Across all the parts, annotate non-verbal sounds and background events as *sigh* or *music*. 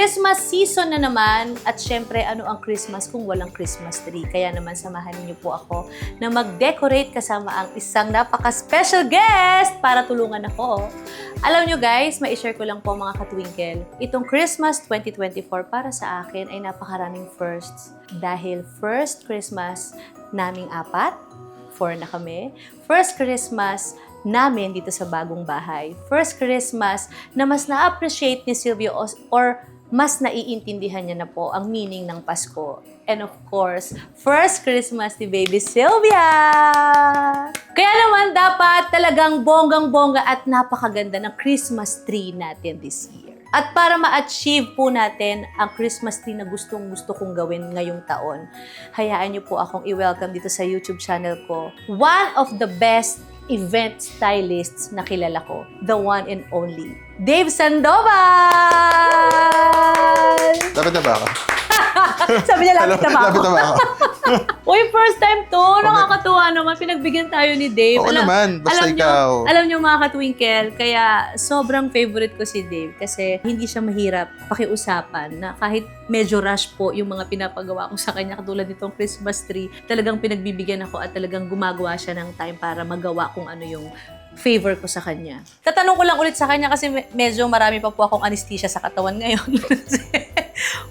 Christmas season na naman at syempre ano ang Christmas kung walang Christmas tree. Kaya naman samahan niyo po ako na mag-decorate kasama ang isang napaka-special guest para tulungan ako. Alam nyo guys, ma-share ko lang po mga katwinkle. Itong Christmas 2024 para sa akin ay napakaraming firsts. Dahil first Christmas naming apat, four na kami. First Christmas namin dito sa bagong bahay. First Christmas na mas na-appreciate ni Silvio or mas naiintindihan niya na po ang meaning ng Pasko. And of course, first Christmas ni Baby Sylvia! Kaya naman dapat talagang bonggang-bongga at napakaganda ng Christmas tree natin this year. At para ma-achieve po natin ang Christmas tree na gustong gusto kong gawin ngayong taon, hayaan niyo po akong i-welcome dito sa YouTube channel ko. One of the best event stylists na kilala ko. The one and only, Dave Sandoval! Dapat na ba ako? *laughs* Sabi niya, lapit na ba Lapit ako? na ba ako? *laughs* Uy, first time to. Nakakatuwa naman. Pinagbigyan tayo ni Dave. Oo naman, basta alam ikaw. Nyo, alam nyo mga katwinkle, kaya sobrang favorite ko si Dave kasi hindi siya mahirap pakiusapan na kahit medyo rush po yung mga pinapagawa ko sa kanya katulad nitong Christmas tree, talagang pinagbibigyan ako at talagang gumagawa siya ng time para magawa kung ano yung favor ko sa kanya. Tatanong ko lang ulit sa kanya kasi me- medyo marami pa po akong anesthesia sa katawan ngayon. *laughs*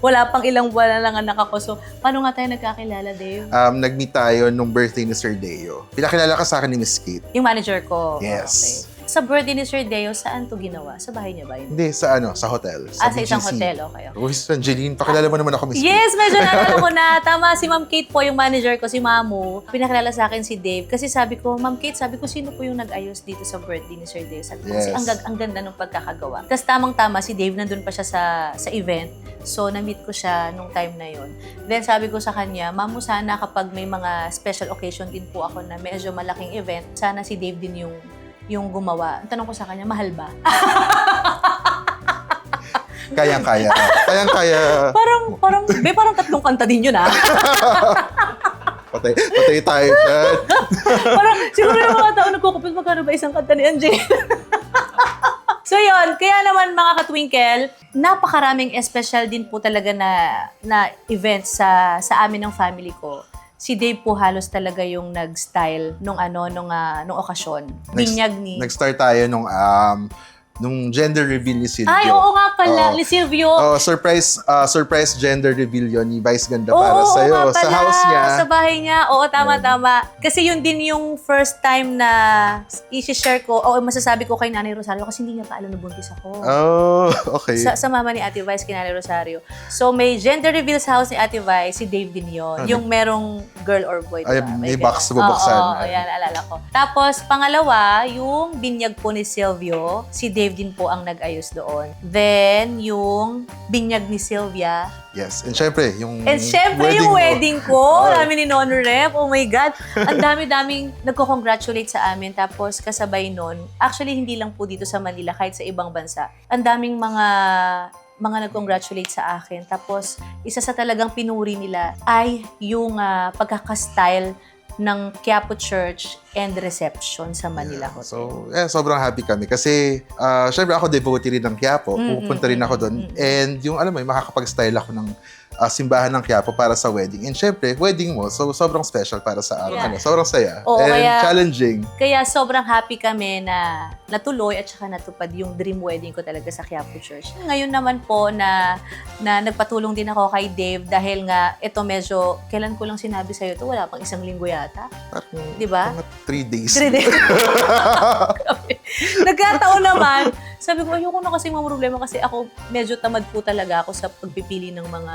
Wala pang ilang buwan na lang anak ako. So, paano nga tayo nagkakilala, Dave? Um, nag-meet tayo nung birthday ni Sir Deo. Pinakilala ka sa akin ni Miss Kate. Yung manager ko. Yes. Okay. Sa birthday ni Sir Deo, saan to ginawa? Sa bahay niya ba yun? Hindi, sa ano, sa hotel. ah, sa isang hotel, okay. okay. Uy, Angeline, pakilala mo naman ako, Miss. Yes, medyo *laughs* naalala ko na. Tama, si Ma'am Kate po, yung manager ko, si Mamu. Pinakilala sa akin si Dave. Kasi sabi ko, Ma'am Kate, sabi ko, sino po yung nag-ayos dito sa birthday ni Sir Dave? Sabi ko, kasi Yes. ang, gag- ang ganda ng pagkakagawa. Tapos tamang-tama, si Dave nandun pa siya sa, sa event. So, na-meet ko siya nung time na yon. Then, sabi ko sa kanya, Mamu, sana kapag may mga special occasion din po ako na medyo malaking event, sana si Dave din yung yung gumawa. Ang tanong ko sa kanya, mahal ba? *laughs* Kayang-kaya. Kayang-kaya. parang, parang, be, parang tatlong kanta din yun, ah. *laughs* Patay, patay tayo dyan. *laughs* parang, siguro yung mga tao nagkukupit, magkano ba isang kanta ni Angel? so yun, kaya naman mga katwinkle, napakaraming espesyal din po talaga na, na events sa, sa amin ng family ko. Si Dave po halos talaga yung nag-style nung ano, nung, ah, nung okasyon. Binyag ni... Nag-start tayo nung, um, nung gender reveal ni Silvio. Ay, oo nga pala, Oo. ni Silvio. Oh, surprise uh, surprise gender reveal yun ni Vice Ganda Oo, para oo sa iyo nga sa pala. house niya. Sa bahay niya. Oo, tama, tama. Kasi yun din yung first time na i-share ko, o masasabi ko kay Nanay Rosario kasi hindi niya pa alam na buntis ako. Oh, *laughs* okay. Sa, sa mama ni Ate Vice, kay Nanay Rosario. So, may gender reveal sa house ni Ate Vice, si Dave din yun. Ano? Yung merong girl or boy, Ay, diba? may ganun. box bubuksan. Oo, oo, yan, alala ko. Tapos, pangalawa, yung binyag po ni Silvio, si Dave din po ang nag-ayos doon. Then, yung binyag ni Sylvia, yes. And syempre, yung And syempre, yung mo. wedding ko, *laughs* Oo. namin ni Non Rep, oh my God. Ang dami-daming nagko-congratulate sa amin. Tapos kasabay nun, actually hindi lang po dito sa Manila, kahit sa ibang bansa. Ang daming mga mga nag-congratulate sa akin. Tapos, isa sa talagang pinuri nila ay yung ah, pagkakastyle ng Quiapo Church and reception sa Manila Yeah. Hotel. So, eh, sobrang happy kami. Kasi, ah, syempre ako devotee rin ng Quiapo. Mm, Pupunta mm, rin ako doon. mm, mm. And yung, alam mo, makakapag-style ako ng ah, simbahan ng Quiapo para sa wedding. And syempre, wedding mo. So, sobrang special para sa araw. Yeah. Ano, sobrang saya. Oo, And kaya- challenging. Kaya sobrang happy kami na natuloy at saka natupad yung dream wedding ko talaga sa Quiapo Church. Ngayon naman po na, na nagpatulong din ako kay Dave dahil nga ito medyo, kailan ko lang sinabi sa'yo ito, wala pang isang linggo yata. Parang, Di ba? mga three days. Three days. *laughs* *laughs* *laughs* Nagkataon naman, sabi ko, ayoko na kasi mga problema kasi ako medyo tamad po talaga ako sa pagpipili ng mga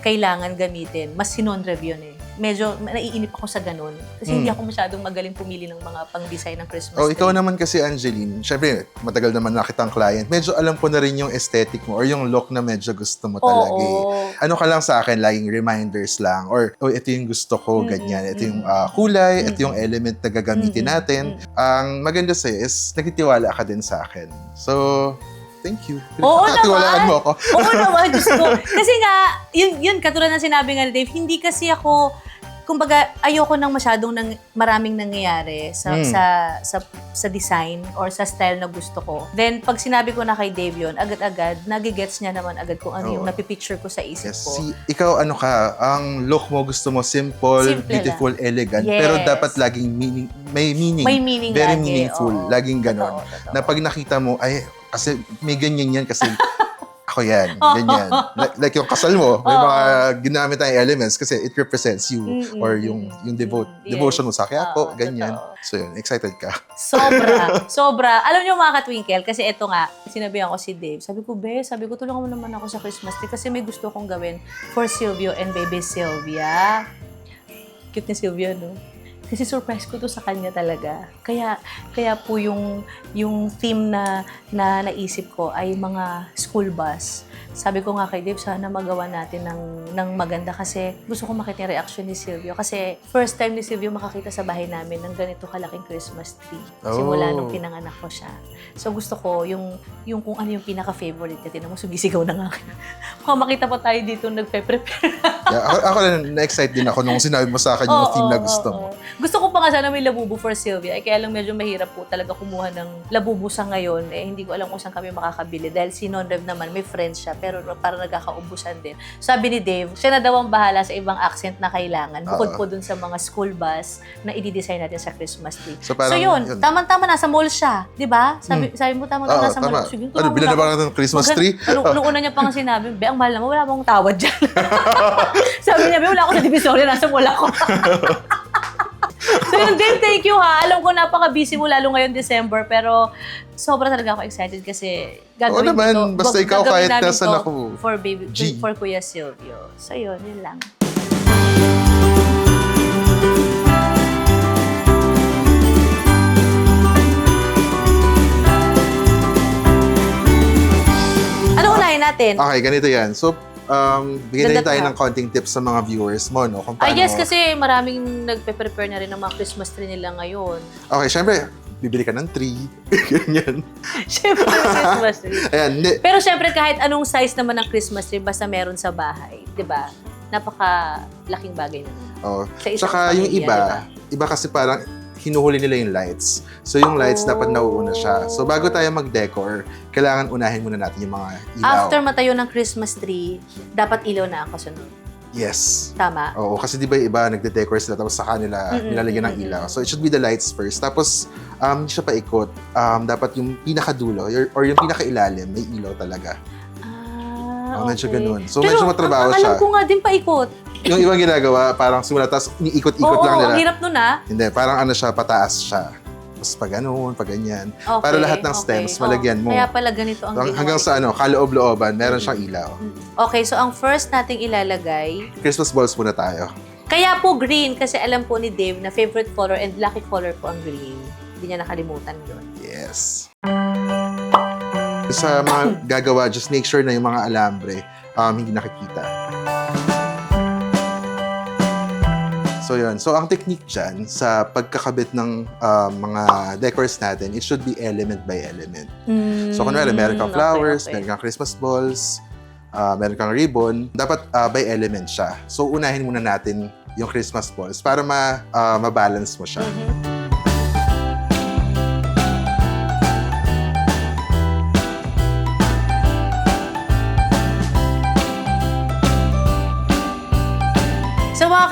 kailangan gamitin. Mas sinon-review yun eh. Medyo naiinip ako sa ganun. Kasi hindi Mm. ako masyadong magaling pumili ng mga pang-design ng Christmas Oh, ikaw tree. naman kasi, Angeline, syempre, matagal naman na kitang client. Medyo alam ko na rin yung aesthetic mo or yung look na medyo gusto mo talaga eh. Oo. Ano ka lang sa akin, laging reminders lang. Or, oh, ito yung gusto ko, ganyan. Ito yung ah, kulay, ito yung element na gagamitin natin. Ang maganda sa'yo is, nagtitiwala ka din sa akin. So, thank you. Oo Pinagkakatiwalaan naman. mo ako. Oo naman, Diyos ko. *laughs* Kasi nga, yun, yun, katulad ng sinabi nga ni Dave, hindi kasi ako, kumbaga, ayoko nang masyadong nang, maraming nangyayari sa, Mm. sa, sa, sa design or sa style na gusto ko. Then, pag sinabi ko na kay Dave yun, agad-agad, nagigets niya naman agad kung ano Oo. yung napipicture ko sa isip Yes. ko. Si, ikaw, ano ka, ang look mo gusto mo simple, Simple beautiful, elegant, Yes. pero dapat laging meaning, may meaning. May meaning Very lagi, meaningful. oo. Laging ganon. Totoo, totoo. Na pag nakita mo, ay, kasi may ganyan yan kasi *laughs* ako yan, *laughs* ganyan. Like, like yung kasal mo, may mga ginamit tayong elements kasi it represents you Mm-mm. or yung yung devote, Yes. devotion mo sa kaya Oo, po, ganyan. totoo. So yun, excited ka. Sobra. *laughs* sobra. Alam niyo mga katwinkle, kasi ito nga, sinabihan ko si Dave. Sabi ko, Be, sabi ko, tulungan mo naman ako sa Christmas tree kasi may gusto kong gawin for Silvio and baby Sylvia. Cute ni Sylvia, no? Kasi surprise ko to sa kanya talaga. Kaya kaya po yung yung theme na na naisip ko ay mga school bus. Sabi ko nga kay Dave, sana magawa natin ng, ng maganda kasi gusto ko makita yung reaction ni Silvio. Kasi first time ni Silvio makakita sa bahay namin ng ganito kalaking Christmas tree. Simula Oh. nung pinanganak ko siya. So gusto ko yung, yung kung ano yung pinaka-favorite niya. Tinan mo, sugisigaw na nga. *laughs* Baka makita pa tayo dito nagpe-prepare. Yeah, ako, ako na-excite din ako nung sinabi mo sa akin yung Oo, theme na oo, gusto oo. mo. Gusto ko pa nga sana may labubo for Sylvia. Eh, kaya lang medyo mahirap po talaga kumuha ng labubo sa ngayon. Eh, hindi ko alam kung saan kami makakabili. Dahil si Non-Rev naman, may friends siya. Pero parang nagkakaubusan din. Sabi ni Dave, siya na daw ang bahala sa ibang accent na kailangan. Bukod Oo. po dun sa mga school bus na i-design natin sa Christmas tree. So So, parang, yun, yun. tama-tama, nasa mall siya. Di ba? Sabi, sabi mo, tama-tama, Oo, nasa mall. tama. Sige, Ano, tulungan mo binala na ba ng Christmas Magan- tree? Nung, nung una niya pa nga sinabi, Be, ang mahal naman, wala akong tawad dyan. *laughs* Sabi niya, Be, wala ako sa Divisoria, nasa mall ako. *laughs* yun din, thank you ha. Alam ko napaka-busy mo lalo ngayon December, pero sobra talaga ako excited kasi Oo gagawin naman, ko to. basta ikaw kahit nasan ako. For, baby, G. for Kuya Silvio. So yun, yun lang. Ano unahin natin? Okay, ganito yan. So, um, bigyan din tayo ng konting tips sa mga viewers mo, no? Kung Ah, paano... yes, kasi maraming nagpe-prepare na rin ng mga Christmas tree nila ngayon. Okay, syempre, bibili ka ng tree. *laughs* Ganyan. Siyempre, Christmas *laughs* tree. Ayan, hindi. Pero siyempre, kahit anong size naman ng Christmas tree, basta meron sa bahay, di ba? Napaka-laking bagay na. Oh. Sa isang Tsaka yung iba, di ba? iba kasi parang hinuhuli nila yung lights. So yung lights Oh. dapat nauuna siya. So bago tayo mag-decor, kailangan unahin muna natin yung mga ilaw. After matayo ng Christmas tree, dapat ilaw na ang kasunod. Yes. Tama? Oo, kasi di ba yung iba nagde-decor sila tapos sa kanila Mm-mm, nilalagyan ng ilaw. So it should be the lights first. Tapos um, hindi siya paikot. Um, dapat yung pinakadulo or, or yung pinakailalim, may ilaw talaga. Ah, Oh, medyo okay. ganun. So Pero medyo matrabaho ang, ang siya. alam ko nga din paikot. Yung ibang ginagawa, parang simula, tapos iniikot-ikot Oo, lang nila. ang hirap nun ah. Hindi, parang ano siya, pataas siya. Tapos pag ganun, pag ganyan. Okay, Para lahat ng okay. stems, Oh, malagyan mo. Kaya pala ganito ang Hang- ginawa. Hanggang sa ano, kaloob-looban, meron siyang ilaw. Okay, so ang first nating ilalagay, Christmas balls muna tayo. kaya po green kasi alam po ni Dave na favorite color and lucky color po ang green. Hindi niya nakalimutan yun. Yes. Sa mga gagawa, just make sure na yung mga alambre um, hindi nakikita. So yun. So ang technique dyan sa pagkakabit ng um, mga decors natin, it should be element by element. So kunwari, meron kang Mm, flowers, okay, okay. meron kang Christmas balls, ah, meron kang ribbon, dapat ah, by element siya. So unahin muna natin yung Christmas balls para ma, ah, ma-balance mo siya. Mhm.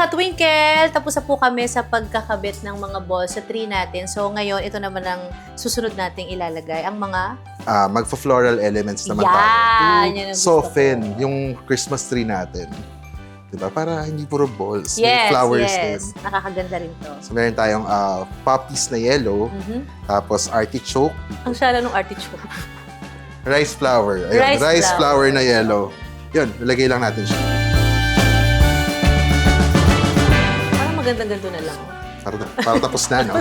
Katwinkle, tapos na po kami sa pagkakabit ng mga balls sa tree natin. So ngayon, ito naman ang susunod nating ilalagay. Ang mga Ah, magfa-floral elements naman Yan! tayo. Yan To ang gusto soften ko. yung Christmas tree natin. Diba? Para hindi puro balls. may Yes, flowers yes. din. Nakakaganda rin to. So meron tayong ah, poppies na yellow, Mhm. tapos artichoke, Ang sala ng artichoke. rice flower. Ayun, Rice rice, flower. flower. na yellow. Yun, lalagay lang natin siya. Magandang ganito na lang. Para, para tapos na, no? *laughs*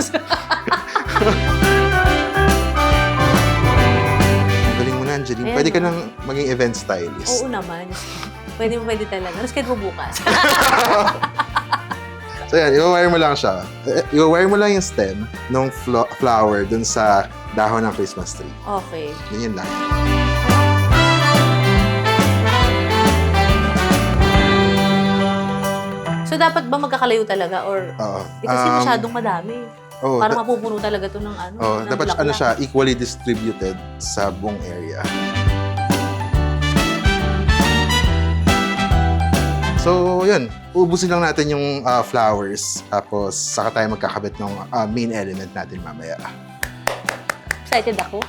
Galing mo na, Angeline. Ayan, Pwede ka nang maging event stylist. Oo naman. *laughs* Pwede mo pwede talaga. Tapos kahit mo bukas. *laughs* So yan, i-wire mo lang siya. Eh, I-wire mo lang yung stem ng flo- flower dun sa dahon ng Christmas tree. okay. Ganyan lang. Dapat ba magkakalayo talaga or Oo. eh, kasi Um, masyadong madami. oo, Para da- mapupuno talaga to ng ano. oo, ng dapat ano bulaklak. siya, equally distributed sa buong area. So, yun. Ubusin lang natin yung ah, flowers. Tapos, saka tayo magkakabit ng ah, main element natin mamaya. Excited ako.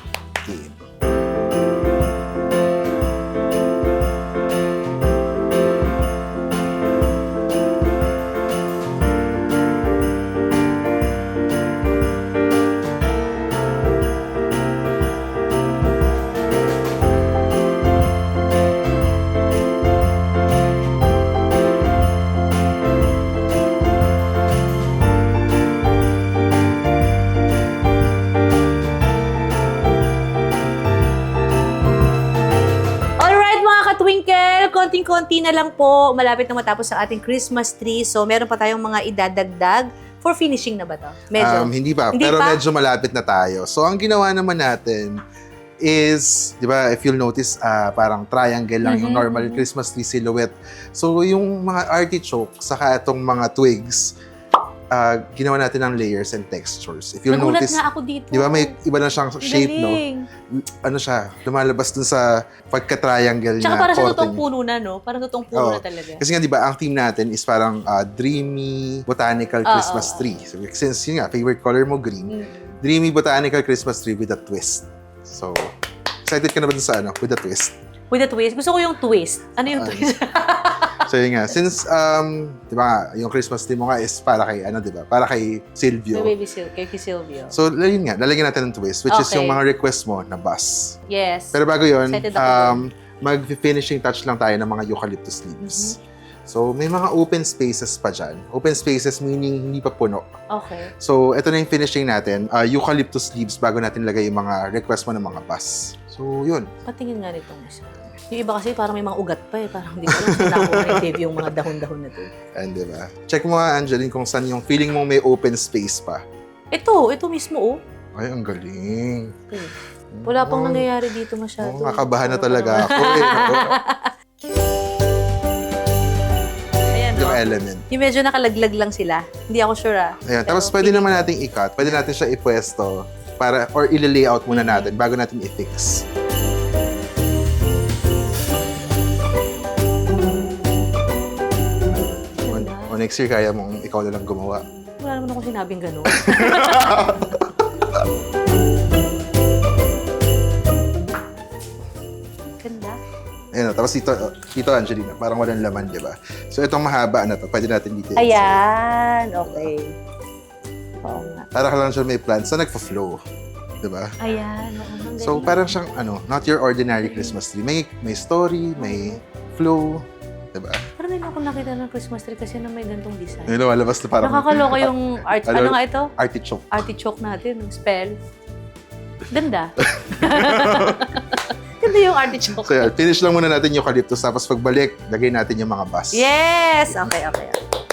Konting-konti na lang po. Malapit na matapos ang ating Christmas tree. So meron pa tayong mga idadagdag. For finishing na ba to? Medyo. Um, hindi pa, Hindi pero pa? medyo malapit na tayo. So, ang ginawa naman natin is, di ba, if you'll notice, ah, parang triangle lang yung Mhm. normal Christmas tree silhouette. So, yung mga artichoke, saka itong mga twigs, ah, ginawa natin ng layers and textures. If you'll Nagulat notice, nga ako dito. di ba, may iba na siyang Ang shape, no? galing. Ano siya, lumalabas dun sa pagka-triangle Tsaka na para sa totoong puno na, no? Parang totoong puno Oo. na talaga. Kasi nga, di ba, ang theme natin is parang ah, dreamy botanical Oo, Christmas oo, oo. tree. So, since yun nga, favorite color mo, green, Mm. dreamy botanical Christmas tree with a twist. So, excited ka na ba dun sa ano, with a twist? With a twist. Gusto ko yung twist. Ano yung twist? *laughs* So, yun nga, since, um, di ba yung Christmas tree mo nga is para kay, ano, di ba, para kay Kay Silvio. Baby Sil kay kay Silvio. So, yun nga, lalagyan natin ng twist, which is Okay. yung mga request mo na bus. Yes. Pero bago yun, Excited ako um, mag-finishing touch lang tayo ng mga eucalyptus leaves. Mm-hmm. So, may mga open spaces pa dyan. Open spaces meaning hindi pa puno. okay. So, ito na yung finishing natin. Uh, eucalyptus leaves bago natin lagay yung mga request mo ng mga bus. So, yun. Patingin nga nitong isa. Yung iba kasi parang may mga ugat pa eh. Parang hindi ko alam kung nakuha ni Dave yung mga dahon-dahon na to. And, di ba? Check mo nga, Angeline, kung saan yung feeling mo may open space pa. Ito, ito mismo oh. Ay, ang galing. Okay. Wala pang Oh, nangyayari dito masyado. Oh, nakabahan na talaga ako. Eh. *laughs* Ayan, yung no? element. Yung medyo nakalaglag lang sila. Hindi ako sure ah. Ayan, Pero tapos pwede naman nating i-cut. Pwede natin siya ipwesto para, or i-layout muna Mhm. natin bago natin i-fix. Next year, kaya mong ikaw na lang gumawa. Wala naman akong sinabing gano'n. *laughs* Ganda. Ayan, tapos dito, dito Angelina, parang walang laman, di ba? So itong mahaba na to, pwede natin dito. Ayan. Okay. Oo nga. Para ka lang siya may plants na nagpa-flow. Di ba? Ayan. oo, ang So galing. parang siyang, ano, not your ordinary Christmas tree. May, may story, may flow. Di ba? May ako nakita ng Christmas tree kasi na may gantong design. Yung lumalabas na parang Nakakaloka yung *laughs* art. Ano? Ano nga ito? artichoke. Artichoke natin. yung Spell. Ganda. *laughs* Ganda yung artichoke. So yan, finish lang muna natin yung eucalyptus. Tapos pagbalik, lagay natin yung mga bus. Yes! Okay, okay. Okay,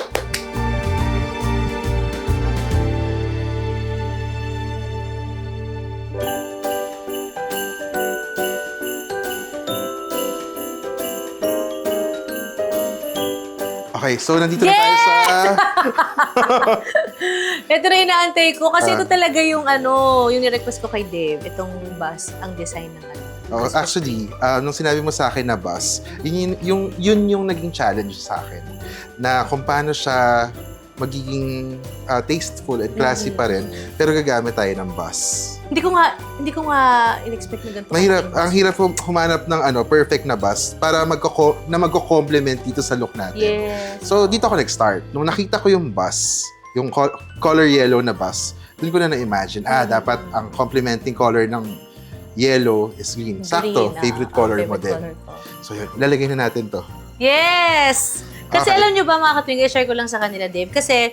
so nandito na tayo sa... *laughs* Ito na yung naantay ko kasi Ah. ito talaga yung ano, yung ni-request ko kay Dave. Itong bus, ang design ng ano. Oh, actually, ah, nung sinabi mo sa akin na bus, yun, yun, yung, yun yung naging challenge sa akin. Na kung paano siya magiging ah, tasteful and classy Mhm. pa rin, pero gagamit tayo ng bus. Hindi ko nga, hindi ko nga in-expect na ganito. Mahirap, ang hirap hum- humanap ng ano, perfect na bus para magko na magko-complement dito sa look natin. Yes. So, dito ako nag-start. Nung nakita ko yung bus, yung col- color yellow na bus, dun ko na na-imagine, ah, Mm. dapat ang complementing color ng yellow is green. Sakto, Green, ah, favorite ah, color mo favorite din. color ko. So, yun, ilalagay na natin to. Yes! Kasi Okay. alam nyo ba mga katwing, i-share ko lang sa kanila, Dave. Kasi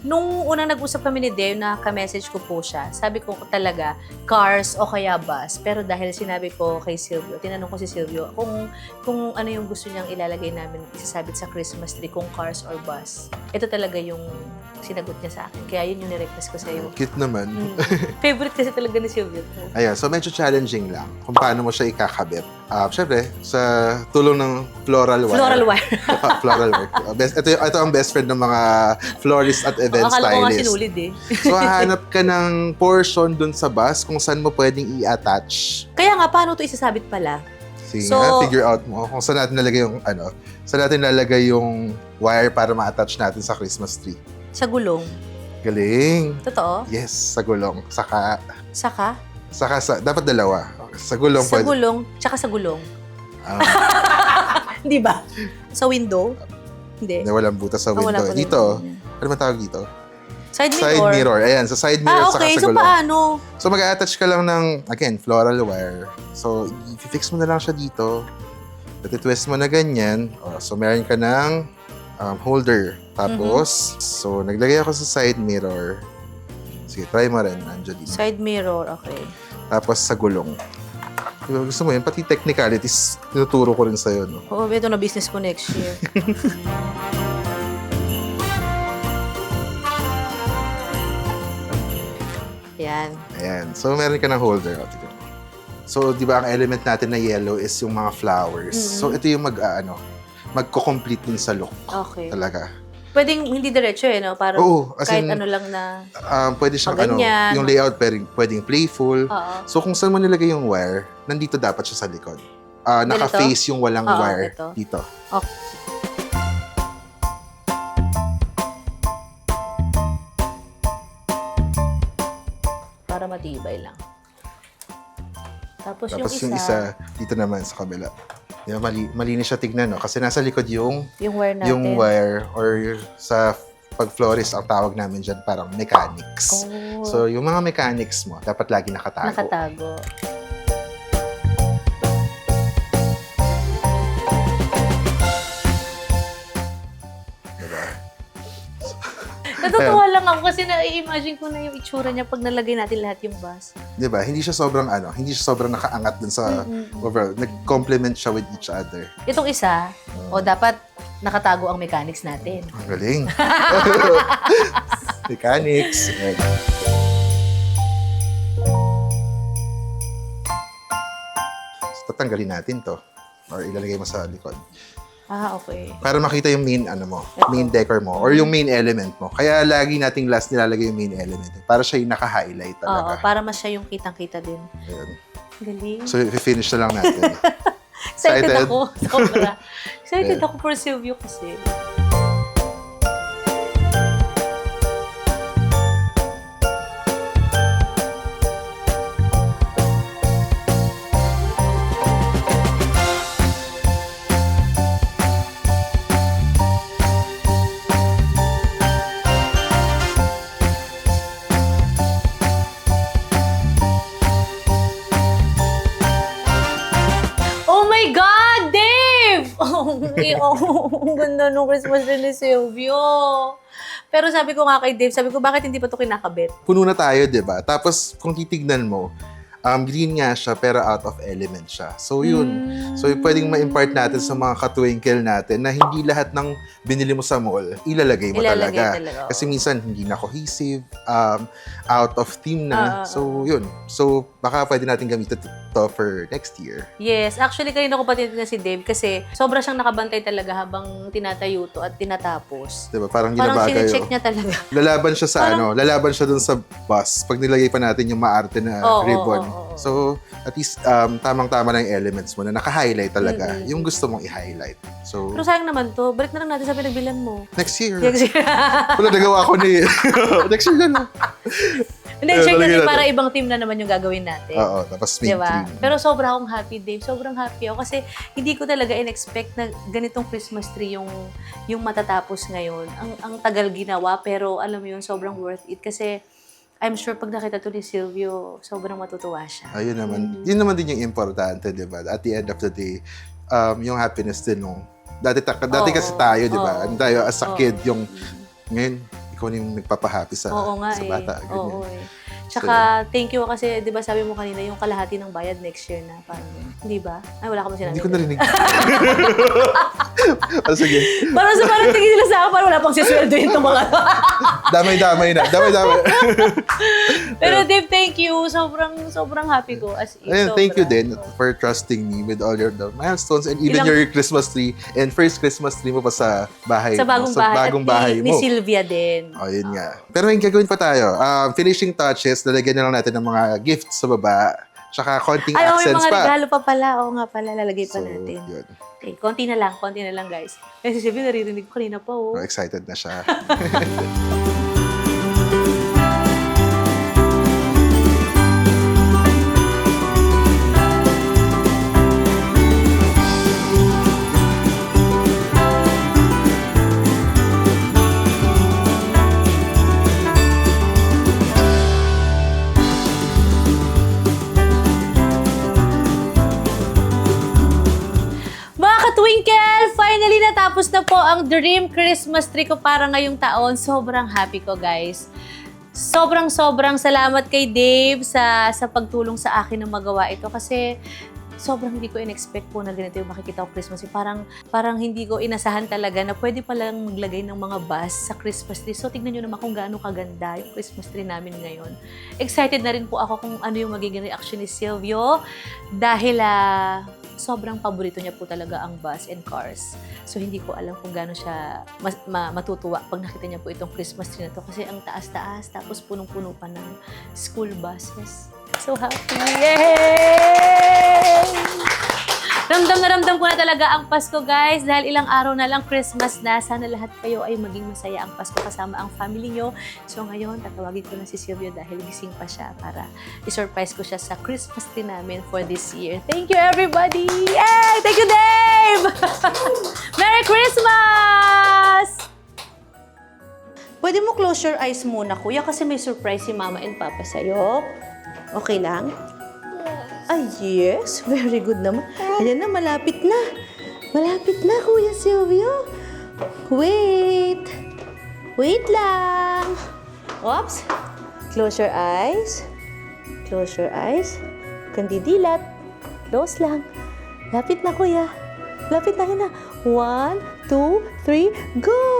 nung unang nag-usap kami ni Dave, naka-message ko po siya. Sabi ko talaga, cars o kaya bus. Pero dahil sinabi ko kay Silvio, tinanong ko si Silvio kung, kung ano yung gusto niyang ilalagay namin, isasabit sa Christmas tree, kung cars or bus. Ito talaga yung sinagot niya sa akin. Kaya yun yung nirequest ko sa iyo. Cute naman. Mm. Favorite kasi talaga ni Silvio. Ayan, so medyo challenging lang kung paano mo siya ikakabit. Ah, Siyempre, sa tulong ng floral wire. Floral wire. *laughs* floral wire. Best, ito, ito ang best friend ng mga florist at event Akala ko nga stylist. sinulid eh. *laughs* So, hahanap ka *laughs* ng portion dun sa bus kung saan mo pwedeng i-attach. Kaya nga, paano to isasabit pala? Sige So- nga, figure out mo kung saan natin nalagay yung, ano, saan natin nalagay yung wire para ma-attach natin sa Christmas tree. Sa gulong. Galing! Totoo? Yes, sa gulong. Saka, Saka? saka sa, dapat dalawa. Sa gulong sa pwede. gulong, tsaka sa gulong. Ah, *laughs* Di ba? Sa window? Hindi. na walang butas sa window. rin. Dito, ano ba tawag dito? Side mirror. Side mirror. Ayan, sa side mirror Ah, saka okay. sa So, gulong. paano? So, mag-attach ka lang ng, again, floral wire. So, i-fix mo na lang siya dito. Iti-twist mo na ganyan. O, so, meron ka ng um, holder. Tapos, Mhm. so, naglagay ako sa side mirror. Sige, try mo rin, Angeline. Side mirror, okay. Tapos, sa gulong. Diba, gusto mo yun? Pati technicalities, tinuturo ko rin sa'yo, no? Oo, ito na business ko next year. *laughs* Yan. Ayan. So, meron ka ng holder. O, tignan mo. So, di ba ang element natin na yellow is yung mga flowers. Mhm. So, ito yung mag, ah, ano, magko-complete dun sa look. Okay. Talaga. Pwedeng hindi diretso eh, no? Parang Oo, as kahit in, ano lang na... um, pwede siyang ano, yung layout pwedeng, pwedeng playful. Oo. So kung saan mo nilagay yung wire, nandito dapat siya sa likod. Ganito? naka-face yung walang Oo, wire ito. dito. Okay. Para matibay lang. Tapos, Tapos yung, isa, dito naman sa kabila. Ba, mali, malinis siya tignan, no? Kasi nasa likod yung, yung wire natin. yung wire or sa pag-florist, ang tawag namin dyan parang mechanics. Oh, So, yung mga mechanics mo, dapat lagi nakatago. nakatago. Natutuwa lang ako kasi na-imagine ko na yung itsura niya pag nalagay natin lahat yung bus. Di ba? Hindi siya sobrang ano, hindi siya sobrang nakaangat dun sa Mm-mm. overall. Nag-complement siya with each other. Itong isa, o dapat nakatago ang mechanics natin. Ang galing. *laughs* Mechanics. Ayan. So, tatanggalin natin to. Or ilalagay mo sa likod. Ah, okay. Para makita yung main, ano mo, Ito. main decor mo. Or yung main element mo. Kaya lagi nating last nilalagay yung main element. Para siya yung naka-highlight Oo, talaga. para mas siya yung kitang-kita din. Ayan. Galing. So, i-finish na lang natin. *laughs* Excited, excited? ako. Sobra. *laughs* Excited ako for Silvio kasi. *laughs* ang ganda nung Christmas tree ni Silvio. Pero sabi ko nga kay Dave, sabi ko, bakit hindi pa ito kinakabit? Puno na tayo, di ba? Tapos, kung titignan mo, um, green nga siya, pero out of element siya. So, yun. Hmm. So, pwedeng ma-impart natin sa mga katwinkle natin na hindi lahat ng binili mo sa mall, ilalagay mo Ilalagay talaga. talaga. Kasi minsan, hindi na cohesive, um, out of theme Ah, ah, na. so, yun. So, baka pwede natin gamitin to for next year. Yes, actually kanina ko pa tinitignan si Dave kasi sobra siyang nakabantay talaga habang tinatayo to at tinatapos. Di ba? Parang Parang ginabagay. sinecheck oh. niya talaga. *laughs* Lalaban siya sa Parang- ano, lalaban siya dun sa bus pag nilagay pa natin yung maarte na Oo, ribbon. oo, oo, oo. So, at least um, tamang-tama na yung elements mo na naka-highlight talaga. Mm-mm. Yung gusto mong i-highlight. So, Pero sayang naman to, balik na lang natin sa pinagbilan mo. next year. Kasi, Wala nagawa ko ni... *laughs* *laughs* next year na lang. Hindi, check natin para ibang team na naman yung gagawin natin. Oo, tapos Di make ba? green. Pero sobra akong happy, Dave. Sobrang happy ako kasi hindi ko talaga in-expect na ganitong Christmas tree yung yung matatapos ngayon. Ang ang tagal ginawa pero alam mo yun, sobrang worth it kasi I'm sure pag nakita to ni Silvio, sobrang matutuwa siya. Ayun naman. Mm. Yun naman din yung importante, di ba? At the end of the day, um, yung happiness din nung... Dati, ta- dati Oo. kasi tayo, di ba? Oo. Tayo as a Oo. kid, yung... Ngayon, ikaw na yung nagpapahappy sa, Oo nga sa eh. bata. Ganyan. Oo eh. Tsaka, thank you kasi, di ba sabi mo kanina, yung kalahati ng bayad next year na. Paano? Hindi ba? Ay, wala ka mo sinabi. Hindi ko narinig. oh, *laughs* sige. Parang sa parang tingin sila sa akin, parang wala pang sisweldo yun itong mga *laughs* Damay-damay na. Damay-damay. *laughs* Pero Dave, thank you. Sobrang, sobrang happy ko. As in, Ayun, thank you din for trusting me with all your milestones and even Ilang- your Christmas tree and first Christmas tree mo pa sa bahay Sa mo, bagong sa bahay. bagong at bahay ni, ni mo. Sylvia din. Oh, yun nga. Pero may gagawin pa tayo. Um, finishing touches, lalagyan na lang natin ng mga gifts sa baba. Tsaka konting Ay, oh, may accents mga pa. regalo pa pala. Oo nga pala, lalagay pa So, natin. yun. Okay, konti na lang, konti na lang guys. Eh, si Sylvia naririnig ko kanina pa oh. Oh, excited na siya. *laughs* natapos na po ang Dream Christmas tree ko para ngayong taon. Sobrang happy ko, guys. Sobrang sobrang salamat kay Dave sa sa pagtulong sa akin na magawa ito kasi sobrang hindi ko in-expect po na ganito yung makikita ko Christmas. Parang, parang hindi ko inasahan talaga na pwede palang maglagay ng mga bus sa Christmas tree. So, tignan nyo naman kung gaano kaganda yung Christmas tree namin ngayon. Excited na rin po ako kung ano yung magiging reaction ni Silvio dahil ah, sobrang paborito niya po talaga ang bus and cars. So, hindi ko alam kung gaano siya mas, ma- matutuwa pag nakita niya po itong Christmas tree na to kasi ang taas-taas tapos punong-puno pa ng school buses. So happy! Yay! Ramdam na ramdam ko na talaga ang Pasko, guys. Dahil ilang araw na lang Christmas na. Sana lahat kayo ay maging masaya ang Pasko kasama ang family nyo. So ngayon, tatawagin ko na si Silvio dahil gising pa siya para i-surprise ko siya sa Christmas tree namin for this year. Thank you, everybody! Yay! Thank you, Dave! *laughs* Merry Christmas! Pwede mo close your eyes muna, kuya, kasi may surprise si mama and papa sa'yo. Okay lang? Ay, yes. *laughs* Very good naman. Ayan na, malapit na. Malapit na, Kuya Silvio. Wait. Wait lang. Oops. Close your eyes. Close your eyes. Kandidilat. Close lang. Lapit na, Kuya. Lapit na, na. One, two, three, go!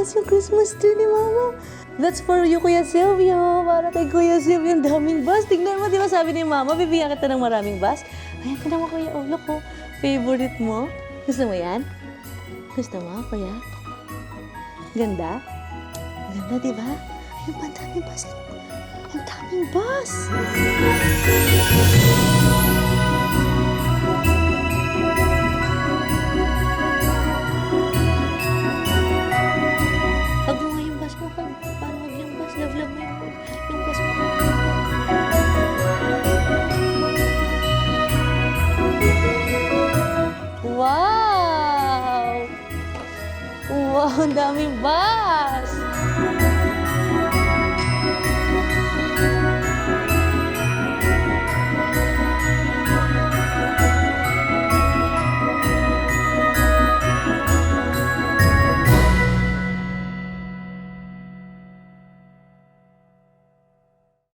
Bus yung Christmas tree ni Mama. That's for you, Kuya Silvio. Para kay Kuya Silvio, ang daming bus. Tingnan mo, di ba sabi ni Mama, bibigyan kita ng maraming bus. Ayan, tingnan mo, Kuya. Oh, look, oh. Favorite mo? Gusto mo yan? Gusto mo, Kuya? Ganda? Ganda, di ba? Ayun pa, ang daming bus. Ang daming bus. Wow! Ang daming bus!